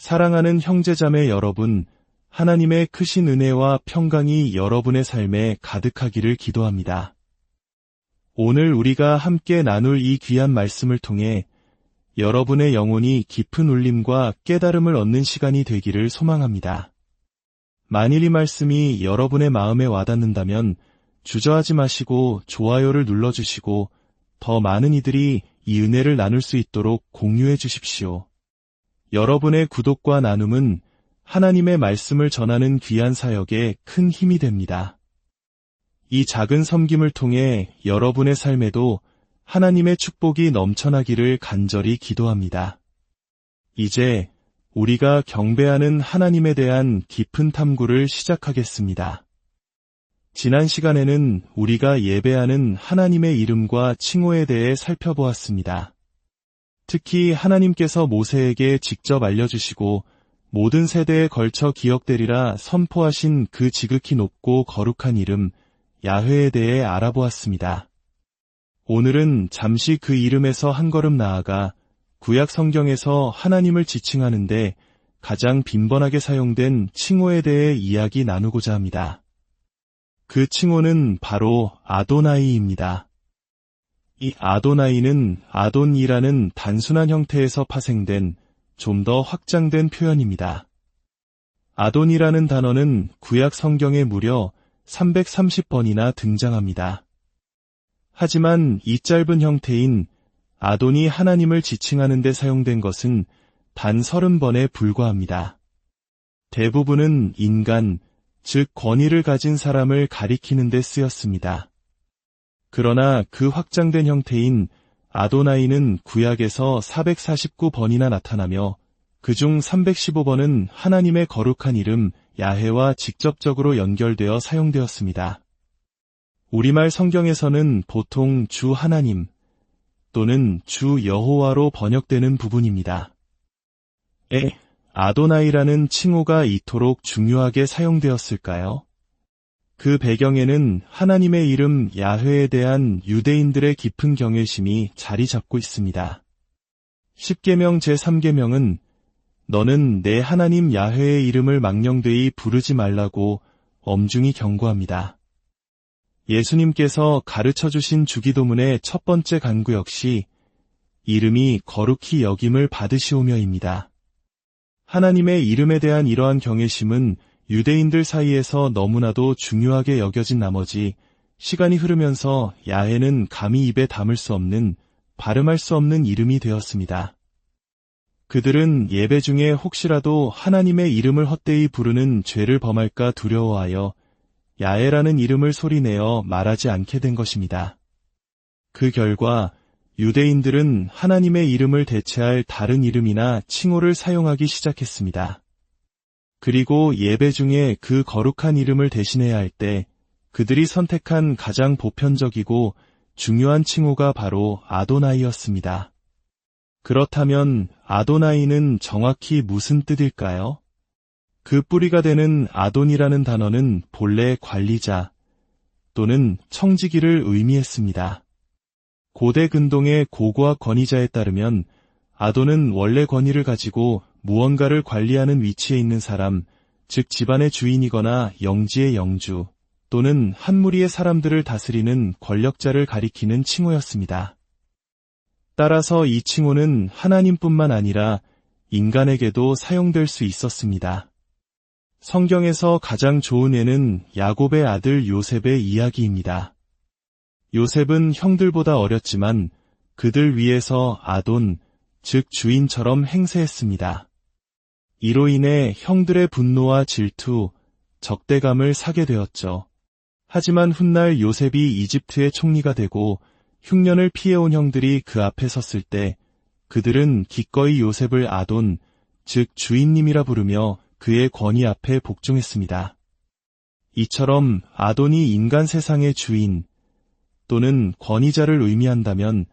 사랑하는 형제자매 여러분, 하나님의 크신 은혜와 평강이 여러분의 삶에 가득하기를 기도합니다. 오늘 우리가 함께 나눌 이 귀한 말씀을 통해 여러분의 영혼이 깊은 울림과 깨달음을 얻는 시간이 되기를 소망합니다. 만일 이 말씀이 여러분의 마음에 와닿는다면 주저하지 마시고 좋아요를 눌러주시고 더 많은 이들이 이 은혜를 나눌 수 있도록 공유해 주십시오. 여러분의 구독과 나눔은 하나님의 말씀을 전하는 귀한 사역에 큰 힘이 됩니다. 이 작은 섬김을 통해 여러분의 삶에도 하나님의 축복이 넘쳐나기를 간절히 기도합니다. 이제 우리가 경배하는 하나님에 대한 깊은 탐구를 시작하겠습니다. 지난 시간에는 우리가 예배하는 하나님의 이름과 칭호에 대해 살펴보았습니다. 특히 하나님께서 모세에게 직접 알려주시고 모든 세대에 걸쳐 기억되리라 선포하신 그 지극히 높고 거룩한 이름 야훼에 대해 알아보았습니다. 오늘은 잠시 그 이름에서 한 걸음 나아가 구약 성경에서 하나님을 지칭하는데 가장 빈번하게 사용된 칭호에 대해 이야기 나누고자 합니다. 그 칭호는 바로 아도나이입니다. 이 아도나이는 아돈이라는 단순한 형태에서 파생된 좀 더 확장된 표현입니다. 아돈이라는 단어는 구약 성경에 무려 330번이나 등장합니다. 하지만 이 짧은 형태인 아돈이 하나님을 지칭하는 데 사용된 것은 단 30번에 불과합니다. 대부분은 인간, 즉 권위를 가진 사람을 가리키는 데 쓰였습니다. 그러나 그 확장된 형태인 아도나이는 구약에서 449번이나 나타나며 그중 315번은 하나님의 거룩한 이름 야해와 직접적으로 연결되어 사용되었습니다. 우리말 성경에서는 보통 주 하나님 또는 주 여호와로 번역되는 부분입니다. 에, 아도나이라는 칭호가 이토록 중요하게 사용되었을까요? 그 배경에는 하나님의 이름 야훼에 대한 유대인들의 깊은 경외심이 자리 잡고 있습니다. 10계명 제3계명은 너는 내 하나님 야훼의 이름을 망령되이 부르지 말라고 엄중히 경고합니다. 예수님께서 가르쳐 주신 주기도문의 첫 번째 간구 역시 이름이 거룩히 여김을 받으시오며입니다. 하나님의 이름에 대한 이러한 경외심은 유대인들 사이에서 너무나도 중요하게 여겨진 나머지 시간이 흐르면서 야해는 감히 입에 담을 수 없는 발음할 수 없는 이름이 되었습니다. 그들은 예배 중에 혹시라도 하나님의 이름을 헛되이 부르는 죄를 범할까 두려워하여 야해라는 이름을 소리내어 말하지 않게 된 것입니다. 그 결과 유대인들은 하나님의 이름을 대체할 다른 이름이나 칭호를 사용하기 시작했습니다. 그리고 예배 중에 그 거룩한 이름을 대신해야 할 때 그들이 선택한 가장 보편적이고 중요한 칭호가 바로 아도나이였습니다. 그렇다면 아도나이는 정확히 무슨 뜻일까요? 그 뿌리가 되는 아돈이라는 단어는 본래 관리자 또는 청지기를 의미했습니다. 고대 근동의 고고학 권위자에 따르면 아돈은 원래 권위를 가지고 무언가를 관리하는 위치에 있는 사람, 즉 집안의 주인이거나 영지의 영주 또는 한 무리의 사람들을 다스리는 권력자를 가리키는 칭호였습니다. 따라서 이 칭호는 하나님뿐만 아니라 인간에게도 사용될 수 있었습니다. 성경에서 가장 좋은 예는 야곱의 아들 요셉의 이야기입니다. 요셉은 형들보다 어렸지만 그들 위에서 아돈, 즉 주인처럼 행세했습니다. 이로 인해 형들의 분노와 질투, 적대감을 사게 되었죠. 하지만 훗날 요셉이 이집트의 총리가 되고 흉년을 피해온 형들이 그 앞에 섰을 때 그들은 기꺼이 요셉을 아돈, 즉 주인님이라 부르며 그의 권위 앞에 복종했습니다. 이처럼 아돈이 인간 세상의 주인 또는 권위자를 의미한다면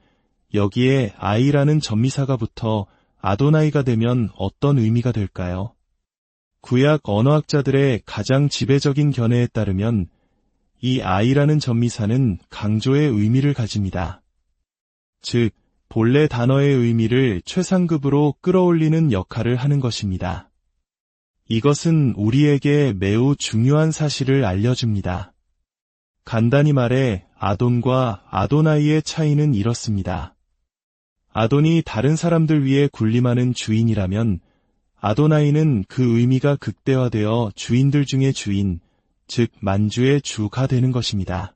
여기에 아이라는 전미사가 붙어 아도나이가 되면 어떤 의미가 될까요? 구약 언어학자들의 가장 지배적인 견해에 따르면 이 아이라는 전미사는 강조의 의미를 가집니다. 즉, 본래 단어의 의미를 최상급으로 끌어올리는 역할을 하는 것입니다. 이것은 우리에게 매우 중요한 사실을 알려줍니다. 간단히 말해 아돈과 아도나이의 차이는 이렇습니다. 아돈이 다른 사람들 위해 군림하는 주인이라면 아도나이는 그 의미가 극대화되어 주인들 중의 주인, 즉 만주의 주가 되는 것입니다.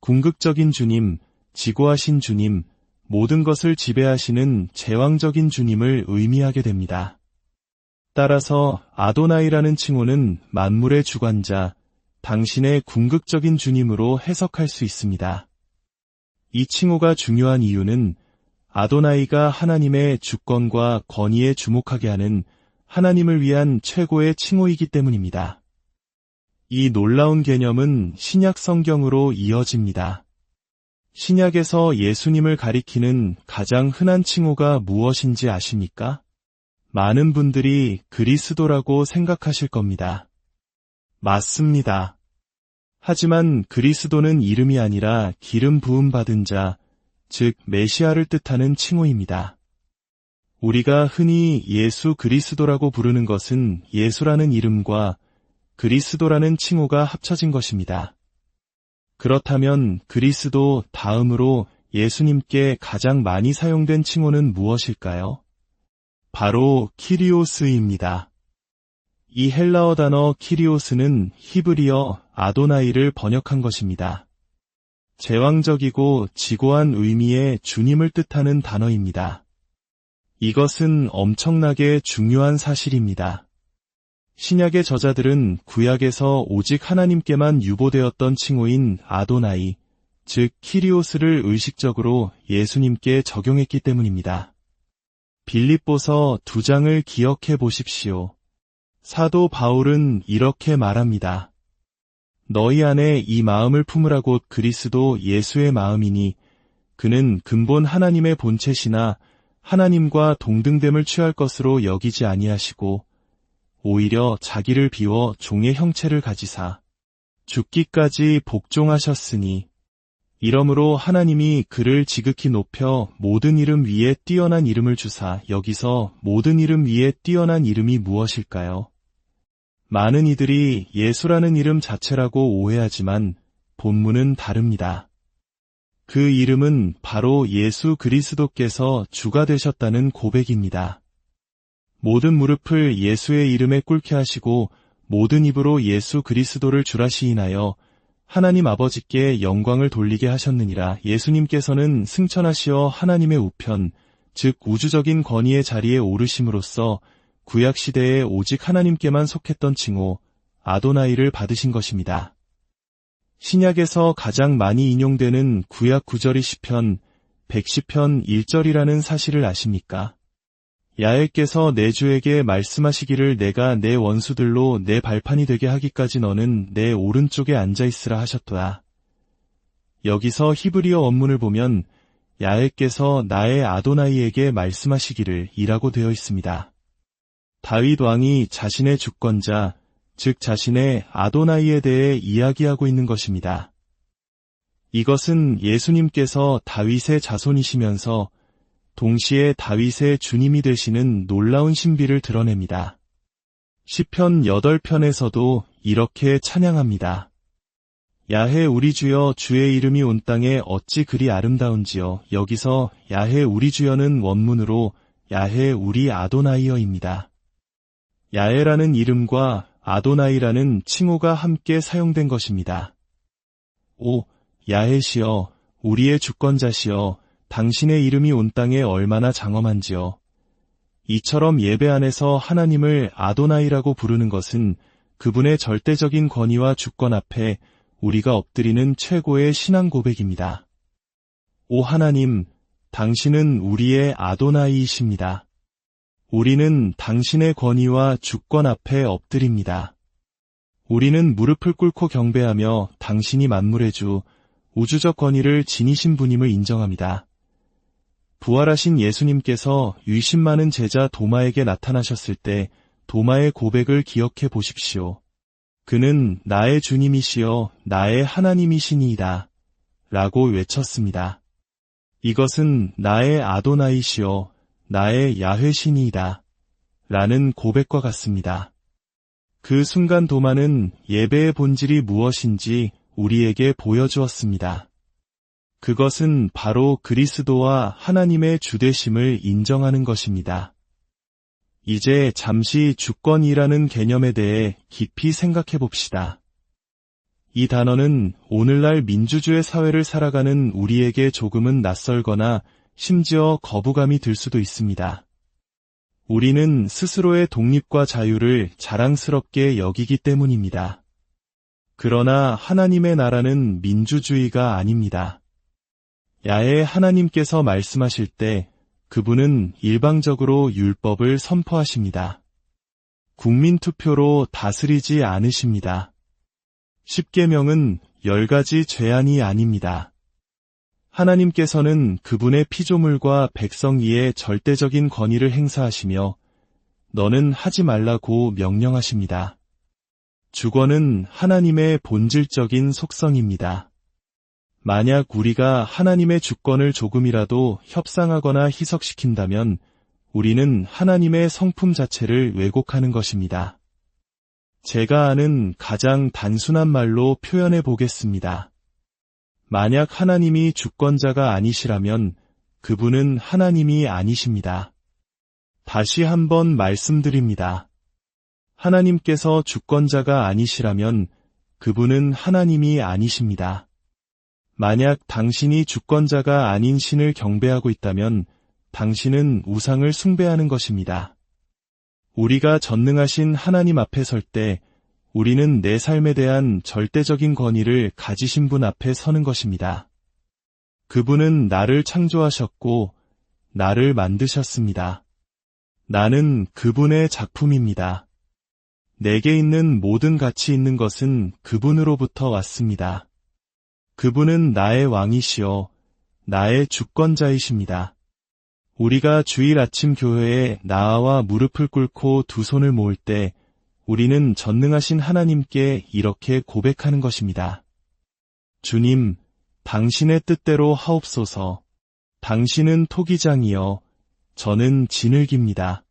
궁극적인 주님, 지고하신 주님, 모든 것을 지배하시는 제왕적인 주님을 의미하게 됩니다. 따라서 아도나이라는 칭호는 만물의 주관자, 당신의 궁극적인 주님으로 해석할 수 있습니다. 이 칭호가 중요한 이유는 아도나이가 하나님의 주권과 권위에 주목하게 하는 하나님을 위한 최고의 칭호이기 때문입니다. 이 놀라운 개념은 신약 성경으로 이어집니다. 신약에서 예수님을 가리키는 가장 흔한 칭호가 무엇인지 아십니까? 많은 분들이 그리스도라고 생각하실 겁니다. 맞습니다. 하지만 그리스도는 이름이 아니라 기름 부음 받은 자, 즉 메시아를 뜻하는 칭호입니다. 우리가 흔히 예수 그리스도라고 부르는 것은 예수라는 이름과 그리스도라는 칭호가 합쳐진 것입니다. 그렇다면 그리스도 다음으로 예수님께 가장 많이 사용된 칭호는 무엇일까요? 바로 키리오스입니다. 이 헬라어 단어 키리오스는 히브리어 아도나이를 번역한 것입니다. 제왕적이고 지고한 의미의 주님을 뜻하는 단어입니다. 이것은 엄청나게 중요한 사실입니다. 신약의 저자들은 구약에서 오직 하나님께만 유보되었던 칭호인 아도나이, 즉 키리오스를 의식적으로 예수님께 적용했기 때문입니다. 빌립보서 두 장을 기억해 보십시오. 사도 바울은 이렇게 말합니다. 너희 안에 이 마음을 품으라고 그리스도 예수의 마음이니 그는 근본 하나님의 본체시나 하나님과 동등됨을 취할 것으로 여기지 아니하시고 오히려 자기를 비워 종의 형체를 가지사 죽기까지 복종하셨으니 이러므로 하나님이 그를 지극히 높여 모든 이름 위에 뛰어난 이름을 주사 여기서 모든 이름 위에 뛰어난 이름이 무엇일까요? 많은 이들이 예수라는 이름 자체라고 오해하지만 본문은 다릅니다. 그 이름은 바로 예수 그리스도께서 주가 되셨다는 고백입니다. 모든 무릎을 예수의 이름에 꿇게 하시고 모든 입으로 예수 그리스도를 주라 시인하여 하나님 아버지께 영광을 돌리게 하셨느니라 예수님께서는 승천하시어 하나님의 우편, 즉 우주적인 권위의 자리에 오르심으로써 구약 시대에 오직 하나님께만 속했던 칭호 아도나이를 받으신 것입니다. 신약에서 가장 많이 인용되는 구약 구절이 시편 110편 1절이라는 사실을 아십니까? 야엘께서 내 주에게 말씀하시기를 내가 내 원수들로 내 발판이 되게 하기까지 너는 내 오른쪽에 앉아 있으라 하셨도다. 여기서 히브리어 원문을 보면 야엘께서 나의 아도나이에게 말씀하시기를 이라고 되어 있습니다. 다윗 왕이 자신의 주권자, 즉 자신의 아도나이에 대해 이야기하고 있는 것입니다. 이것은 예수님께서 다윗의 자손이시면서 동시에 다윗의 주님이 되시는 놀라운 신비를 드러냅니다. 시편 8편에서도 이렇게 찬양합니다. 야해 우리 주여 주의 이름이 온 땅에 어찌 그리 아름다운지요. 여기서 야해 우리 주여는 원문으로 야해 우리 아도나이어입니다. 야해라는 이름과 아도나이라는 칭호가 함께 사용된 것입니다. 오, 야해시여, 우리의 주권자시여, 당신의 이름이 온 땅에 얼마나 장엄한지요. 이처럼 예배 안에서 하나님을 아도나이라고 부르는 것은 그분의 절대적인 권위와 주권 앞에 우리가 엎드리는 최고의 신앙 고백입니다. 오 하나님, 당신은 우리의 아도나이이십니다. 우리는 당신의 권위와 주권 앞에 엎드립니다. 우리는 무릎을 꿇고 경배하며 당신이 만물의 주, 우주적 권위를 지니신 분임을 인정합니다. 부활하신 예수님께서 유심 많은 제자 도마에게 나타나셨을 때 도마의 고백을 기억해 보십시오. 그는 나의 주님이시여 나의 하나님이시니이다. 라고 외쳤습니다. 이것은 나의 아도나이시요, 나의 야훼신이다. 라는 고백과 같습니다. 그 순간 도마는 예배의 본질이 무엇인지 우리에게 보여주었습니다. 그것은 바로 그리스도와 하나님의 주대심을 인정하는 것입니다. 이제 잠시 주권이라는 개념에 대해 깊이 생각해 봅시다. 이 단어는 오늘날 민주주의 사회를 살아가는 우리에게 조금은 낯설거나 심지어 거부감이 들 수도 있습니다. 우리는 스스로의 독립과 자유를 자랑스럽게 여기기 때문입니다. 그러나 하나님의 나라는 민주주의가 아닙니다. 야에 하나님께서 말씀하실 때 그분은 일방적으로 율법을 선포하십니다. 국민투표로 다스리지 않으십니다. 십계명은 열 가지 죄안이 아닙니다. 하나님께서는 그분의 피조물과 백성 위에 절대적인 권위를 행사하시며 너는 하지 말라고 명령하십니다. 주권은 하나님의 본질적인 속성입니다. 만약 우리가 하나님의 주권을 조금이라도 협상하거나 희석시킨다면 우리는 하나님의 성품 자체를 왜곡하는 것입니다. 제가 아는 가장 단순한 말로 표현해 보겠습니다. 만약 하나님이 주권자가 아니시라면 그분은 하나님이 아니십니다. 다시 한번 말씀드립니다. 하나님께서 주권자가 아니시라면 그분은 하나님이 아니십니다. 만약 당신이 주권자가 아닌 신을 경배하고 있다면 당신은 우상을 숭배하는 것입니다. 우리가 전능하신 하나님 앞에 설 때 우리는 내 삶에 대한 절대적인 권위를 가지신 분 앞에 서는 것입니다. 그분은 나를 창조하셨고 나를 만드셨습니다. 나는 그분의 작품입니다. 내게 있는 모든 가치 있는 것은 그분으로부터 왔습니다. 그분은 나의 왕이시여 나의 주권자이십니다. 우리가 주일 아침 교회에 나와 무릎을 꿇고 두 손을 모을 때 우리는 전능하신 하나님께 이렇게 고백하는 것입니다. 주님, 당신의 뜻대로 하옵소서. 당신은 토기장이여, 저는 진흙입니다.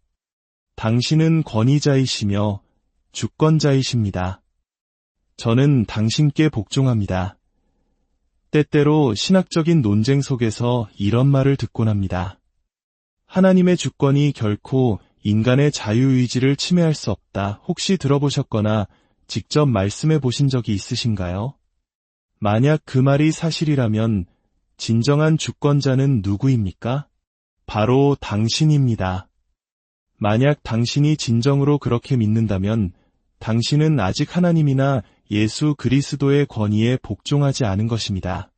당신은 권위자이시며 주권자이십니다. 저는 당신께 복종합니다. 때때로 신학적인 논쟁 속에서 이런 말을 듣곤 합니다. 하나님의 주권이 결코 인간의 자유의지를 침해할 수 없다. 혹시 들어보셨거나 직접 말씀해 보신 적이 있으신가요? 만약 그 말이 사실이라면 진정한 주권자는 누구입니까? 바로 당신입니다. 만약 당신이 진정으로 그렇게 믿는다면 당신은 아직 하나님이나 예수 그리스도의 권위에 복종하지 않은 것입니다.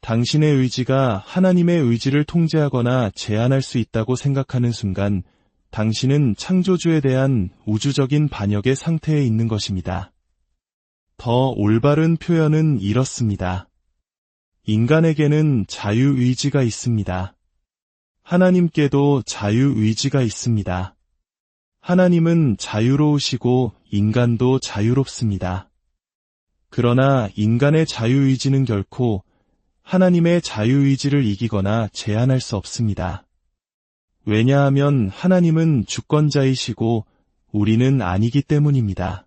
당신의 의지가 하나님의 의지를 통제하거나 제한할 수 있다고 생각하는 순간 당신은 창조주에 대한 우주적인 반역의 상태에 있는 것입니다. 더 올바른 표현은 이렇습니다. 인간에게는 자유의지가 있습니다. 하나님께도 자유의지가 있습니다. 하나님은 자유로우시고 인간도 자유롭습니다. 그러나 인간의 자유의지는 결코 하나님의 자유의지를 이기거나 제한할 수 없습니다. 왜냐하면 하나님은 주권자이시고 우리는 아니기 때문입니다.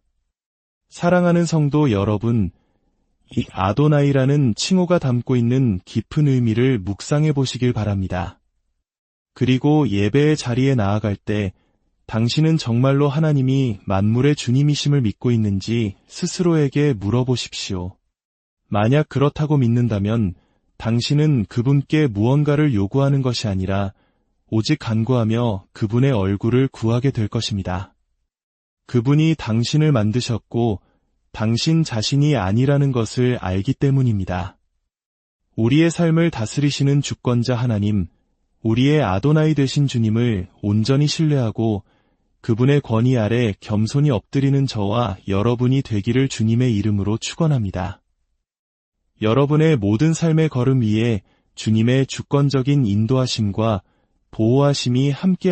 사랑하는 성도 여러분, 이 아도나이라는 칭호가 담고 있는 깊은 의미를 묵상해 보시길 바랍니다. 그리고 예배의 자리에 나아갈 때 당신은 정말로 하나님이 만물의 주님이심을 믿고 있는지 스스로에게 물어보십시오. 만약 그렇다고 믿는다면 당신은 그분께 무언가를 요구하는 것이 아니라 오직 간구하며 그분의 얼굴을 구하게 될 것입니다. 그분이 당신을 만드셨고 당신 자신이 아니라는 것을 알기 때문입니다. 우리의 삶을 다스리시는 주권자 하나님, 우리의 아도나이 되신 주님을 온전히 신뢰하고 그분의 권위 아래 겸손히 엎드리는 저와 여러분이 되기를 주님의 이름으로 축원합니다. 여러분의 모든 삶의 걸음 위에 주님의 주권적인 인도하심과 보호하심이 함께